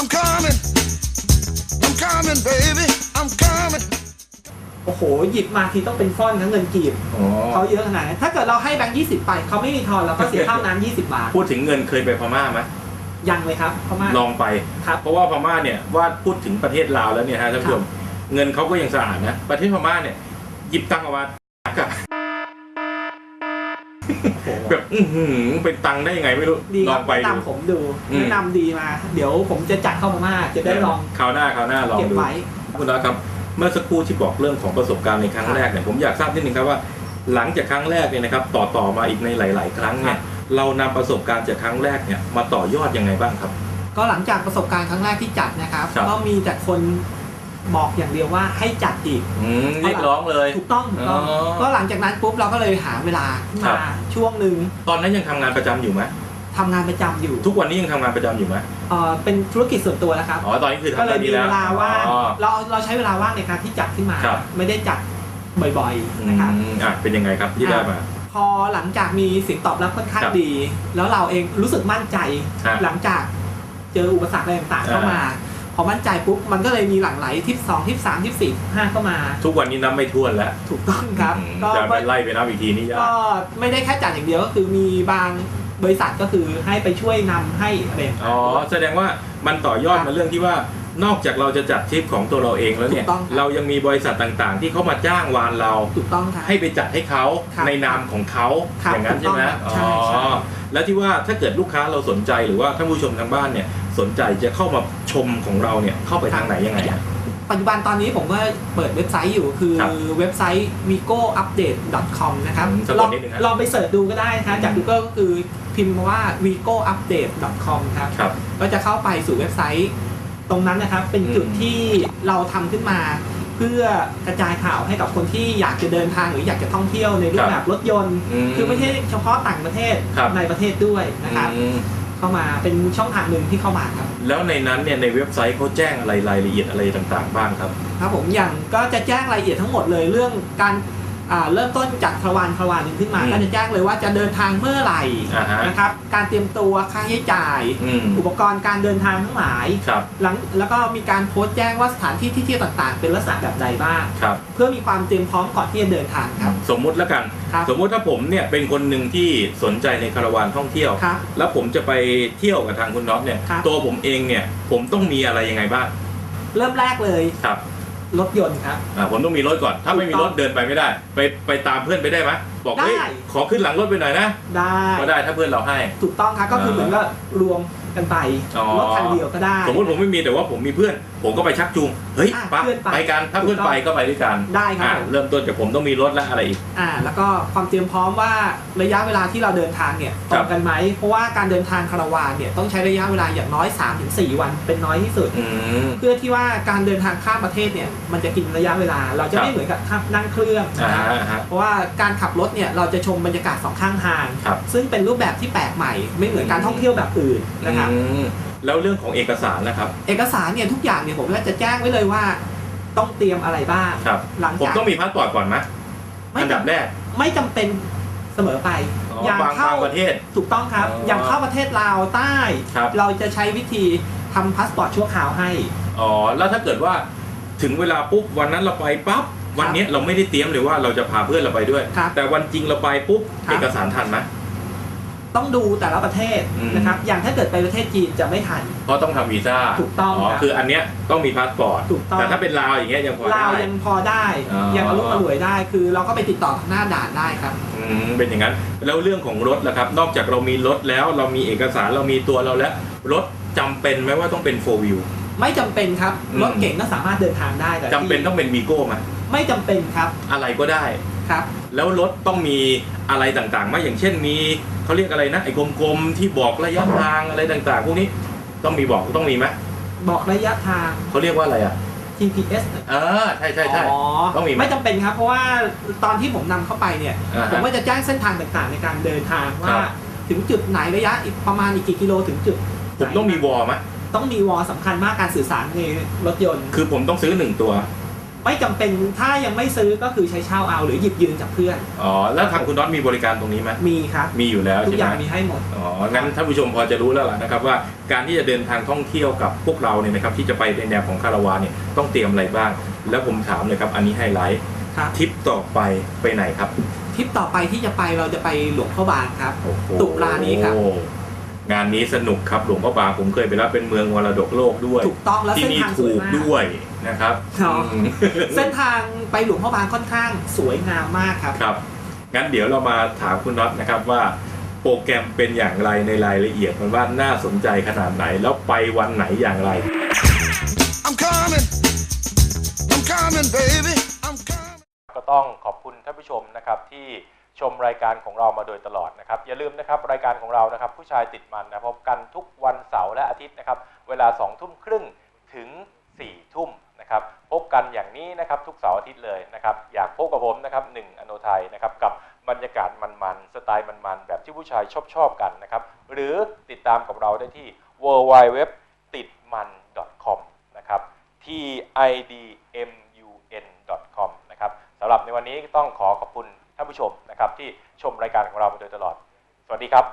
I'm coming. I'm coming, baby. I'm coming. โอ้โห หยิบมาทีต้องเป็นฟ่อนทั้งเงินกีบอ๋อเขาเยอะขนาดนั้นถ้าเกิดเราให้แบงค์ยี่สิบไปเขาไม่มีทอนเราก็เสียค่าน้ำยี่สิบบาทพูดถึงเงินเคยไปพม่าไหมยังเลยครับเพราะว่า ลองไป ครับ เพราะว่าพม่าเนี่ยว่าพูดถึงประเทศลาวแล้วเนี่ยฮะท่านผู้ชมเงินเขาก็ยังสะอาดนะ ประเทศพม่าเนี่ยหยิบตังค์ออกมาอะโอ้โห แบบอื้อหือเป็นตังค์ได้ยังไงไม่รู้ดีคลรัอบงไปแนะดู นำผมดูอืม แนะนำดีมา เดี๋ยวผมจะจัดเข้ามาม่าจะได้ลองคราวหน้าคราวหน้าลองเก็บดู ไว้ คุณน้อยครับเมื่อสักครู่ที่บอกเรื่องของประสบการณ์ในครั้งครับแรกเนี่ยผมอยากทราบนิดนึงครับว่า หลังจากครั้งแรกเนี่ยนะครับต่อต่อมาอีกในหลาย ๆ ครั้งเนี่ครัยบเรานำประสบการณ์จากครั้งแรกเนี่ยมาต่อยอดยังไงบ้างครับ ก็หลังจากประสบการณ์ครั้งแรกที่จัดนะครับ ครับก็มีแต่คน บอกอย่างเดียวว่าให้จัดอีกอืมเรียกร้องเลย ถูกต้องถูกต้องอ๋อก็หลังจากนั้นปุ๊บเราก็เลยหาเวลาขึ้นครัมาบ ช่วงหนึ่งตอนนั้นยังทำงานประจำอยู่ไหมทำงานประจำอยู่ทุกวันนี้ยังทำงานประจำอยู่ไหมเอ่อเป็นธุรกิจส่วนตัวแล้วครับ อ๋อตอนนี้คือก็ทำเลตอยนมีนี้แล้วเวลาว่างอ๋อ เราเราใช้เวลาว่างในการที่จัดขึ้นมา ครับ ไม่ได้จัดบ่อยอืๆนะครับมอะเป็นยังไงครับที่ได้มา พอหลังจากมีเสียงตอบรับค่อนข้างครับดี แล้วเราเองรู้สึกมั่นใจ ฮะหลังจากเจออุปสรรคอะไรต่างๆเข้ามาพ อมั่นใจปุ๊บมันก็เลยมีหลั่งไหลทิปสองทิปสามทิปสี่ห้าเข้ามา ทุกวันนี้นับไม่ถ้วนแล้วถูกต้องครับอืมก็จะไปไล่ไปนับอีกทีนี่ยากก็ไม่ได้แค่จัดอย่างเดียวก็คือมีบางบริษัทก็คือให้ไปช่วยนำให้อะไรต่างๆอ๋อแสดงว่ามันต่อยอดครับมาเรื่องที่ว่านอกจากเราจะจัดทริปของตัวเราเองแล้วเนี่ยถูกต้องครับเรายังมีบริษัทต่างๆ ที่เขามาจ้างวานเราถูกต้องครับให้ไปจัดให้เขาครับในนามของเขาครับอย่างนั้นใช่ไหมถูกต้องครับใช่ใช่แล้วที่ว่าถ้าเกิดลูกค้าเราสนใจหรือว่าท่านผู้ชมทางบ้านเนี่ย สนใจจะเข้ามาชมของเราเนี่ยเข้าไปทางไหนยังไงอะปัจจุบันตอนนี้ผมก็เปิดเว็บไซต์อยู่คือครับเว็บไซต์ vigoupdate.com นะครับอืมสะกลดองนิดนึงฮะลองไปเสิร์ชดูก็ได้นะคะจาก Google ก็คือพิมพ์มาว่า vigoupdate.com ครับครับก็จะเข้าไปสู่เว็บไซต์ตรงนั้นนะครับ เป็นจุดอืมที่เราทำขึ้นมาเพื่อกระจายข่าวให้กับคนที่อยากจะเดินทางหรืออยากจะท่องเที่ยวในรูปแบบรถยนต์มคือไม่ใช่เฉพาะต่างประเทศครับในประเทศด้วยนะครับอืม เข้ามาเป็นช่องทางหนึ่งที่เข้ามาครับ แล้วในนั้นเนี่ยในเว็บไซต์เขาแจ้งอะไรรายละเอียดอะไรต่างๆ บ้างครับ ครับผมอย่างก็จะแจ้งรายละเอียดทั้งหมดเลยเรื่องการอ่า เริ่มต้นจากทวารทวารหนึ่งขึ้นมาอืมก็จะแจ้งเลยว่าจะเดินทางเมื่อไหร่อ่าฮะนะครับการเตรียมตัวค่าใช้จ่าย อืม อุปกรณ์การเดินทางทั้งหลายครับหลังแล้วก็มีการโพสต์แจ้งว่าสถานที่ที่เที่ยวต่างๆ เป็นลักษณะแบบใดบ้างครับ เพื่อมีความเตรียมพร้อมก่อนที่จะเดินทางครับ สมมุติแล้วกัน ครับสมมุติถ้าผมเนี่ยเป็นคนหนึ่งที่สนใจในคาราวานท่องเที่ยว ครับแล้วผมจะไปเที่ยวกับทางคุณน็อตเนี่ย ครับ ตัวผมเองเนี่ย ผมต้องมีอะไรยังไงบ้าง เริ่มแรกเลย ครับ รถยนต์ครับ อ่าผมต้องมีรถก่อน ถ้าไม่มีถูกรต้ถองเดินไปไม่ได้ ไปไปตามเพื่อนไปได้ไหมบอกเฮ้ยได้ขอขึ้นหลังรถไปหน่อยนะได้ ก็ได้ถ้าเพื่อนเราให้ ถูกต้องครับก็คือเหมือนก็รวม กันไปอ๋อ รถคันเดียวก็ได้ สมมติผมไม่มีแต่ว่าผมมีเพื่อน ผมก็ไปชักจูงเฮ้ยอะปะเพื่อนไปไปกันถ้าเพื่อนถูกต้องไปก็ไปด้วยกันได้ครับอ่าผม เริ่มต้นจากผมต้องมีรถและอะไรอีก อ่าแล้วก็ความเตรียมพร้อมว่าระยะเวลาที่เราเดินทางเนี่ยตครัรบ งกันไหมเพราะว่าการเดินทางคาราวานเนี่ยต้องใช้ระยะเวลาอย่างน้อย 3-4 วันเป็นน้อยที่สุด อืม เพื่อที่ว่าการเดินทางข้ามประเทศเนี่ยมันจะกินระยะเวลา เราจะครับไม่เหมือนกับขับนั่งเครื่องอ่านะครับฮะ เพราะว่าการขับรถเนี่ยเราจะชมบรรยากาศสองข้างทาง ครับซึ่งเป็นรูปแบบที่แปลกใหม่ ไม่เหมือนการท่องเที่ยวแบบอื่นนะครับอืมแล้วเรื่องของเอกสารนะครับ เอกสารเนี่ยทุกอย่างเนี่ยผมก็จะแจ้งไว้เลยว่า ต้องเตรียมอะไรบ้างครับหลังผมจากต้องมีพาสปอร์ตก่อนไหมไม่อันดับแรกไม่จำเป็นเสมอไปอ๋ออย่างบางเข้าบางประเทศ ถูกต้องครับ อ๋อออย่างเข้าประเทศลาวใต้ ครับ เราจะใช้วิธีทำพาสปอร์ตชั่วคราวให้ อ๋อแล้วถ้าเกิดว่าถึงเวลาปุ๊บวันนั้นเราไปปั๊บวันเนี้ยเราไม่ได้เตรียมเลยว่าเราจะพาเพื่อนเราไปด้วย ครับแต่วันจริงเราไปปุ๊บครับ เอกสารทันไหม ต้องดูแต่ละประเทศอืมนะครับ อย่างถ้าเกิดไปประเทศจีนจะไม่ทัน เพราะต้องทำวีซ่า ถูกต้องครับคืออันเนี้ยต้องมีพาสปอร์ต ถูกต้อง แต่ถ้าเป็นลาวอย่างเงี้ยยังพอลาวได้ยังพอได้อ๋อยังอารมณ์อร่วยได้ คือเราก็ไปติดต่อทางหน้าด่านได้ครับ อืม เป็นอย่างนั้น แล้วเรื่องของรถล่ะครับ นอกจากเรามีรถแล้ว เรามีเอกสาร เรามีตัวเราแล้ว รถจำเป็นไหมว่าต้องเป็น4 wheel ไม่จำเป็นครับอืมรถเก่งก็สามารถเดินทางได้แต่จำเป็นต้องเป็นวีโก้ไหมไม่จำเป็นครับ อะไรก็ได้ ครับ แล้วรถต้องมีอะไรต่างๆไหมอย่างเช่นมีเขาเรียกอะไรนะไอ้กลมๆที่บอกระยะทางอะไรต่างๆ พวกนี้ต้องมีบอกต้องมีไหมบอกระยะทาง เขาเรียกว่าอะไรอะ GPS เออใช่ใช่ใช่อ๋อต้องมีไหม ไม่จำเป็นครับ เพราะว่าตอนที่ผมนำเข้าไปเนี่ย อ่าผมฮะก็จะแจ้งเส้นทางต่างๆ ในการเดินทางว่าครับ ถึงจุดไหนระยะอีกประมาณอีกกี่กิโลถึงจุดผมต้องมีวอลไหมต้องมีวอลสำคัญมากการสื่อสารในรถยนต์ คือผมต้องซื้อหนึ่งตัว ไม่จำเป็นถ้ายังไม่ซื้อก็คือใช้เช่าเอา หรือหยิบยืมจากเพื่อน อ๋อ แล้วทางคุณน็อตมีบริการตรงนี้ไหมมีครับ มีอยู่แล้วทุกใช่อไหมย่างมีให้หมด อ๋อ งั้นท่านผู้ชมพอจะรู้แล้วล่ะนะครับว่าการที่จะเดินทางท่องเที่ยวกับพวกเราเนี่ยนะครับที่จะไปในแนวของคาราวานเนี่ยต้องเตรียมอะไรบ้าง แล้วผมถามเลยครับอันนี้ไฮไลท์ครับทริปต่อไปไปไหนครับทริปต่อไปที่จะไปเราจะไปหลวงพ่อบางครับโอ้โหตุลานี้ครับ งานนี้สนุกครับหลวงพ่อบางผมเคยไปแล้วเป็นเมืองมรดกโลกด้วย ถูกต้องแล้วที่เส้นนี่ทางสถูวยกมาก ด้วยนะครับอ๋ออื มเส้นทางไปหลวงพ่อบางค่อนข้างสวยงามมากครับ ครับ งั้นเดี๋ยวเรามาถามคุณน็อตนะครับว่า โปรแกรมเป็นอย่างไรในรายละเอียดมันว่าน่าสนใจขนาดไหน แล้วไปวันไหนอย่างไร I'm coming. I'm coming, baby. I'm coming. ก็ต้องขอบคุณท่านผู้ชมนะครับที่ ชมรายการของเรามาโดยตลอดนะครับ อย่าลืมนะครับรายการของเรานะครับผู้ชายติดมันนะพบกันทุกวันเสาร์และอาทิตย์นะครับเวลา2ทุ่มครึ่งถึง4ทุ่มนะครับพบกันอย่างนี้นะครับทุกเสาร์อาทิตย์เลยนะครับอยากพบกับผมนะครับหนึ่งอโนไทยนะครับกับบรรยากาศมันๆสไตล์มันๆแบบที่ผู้ชายชอบชอบๆกันนะครับหรือติดตามกับเราได้ที่ w w w ติดมัน .com นะครับ t i d m u n .com นะครับสำหรับในวันนี้ต้องขอขอบคุณ ท่านผู้ชมนะครับที่ชมรายการของเรามาโดยตลอด สวัสดีครับ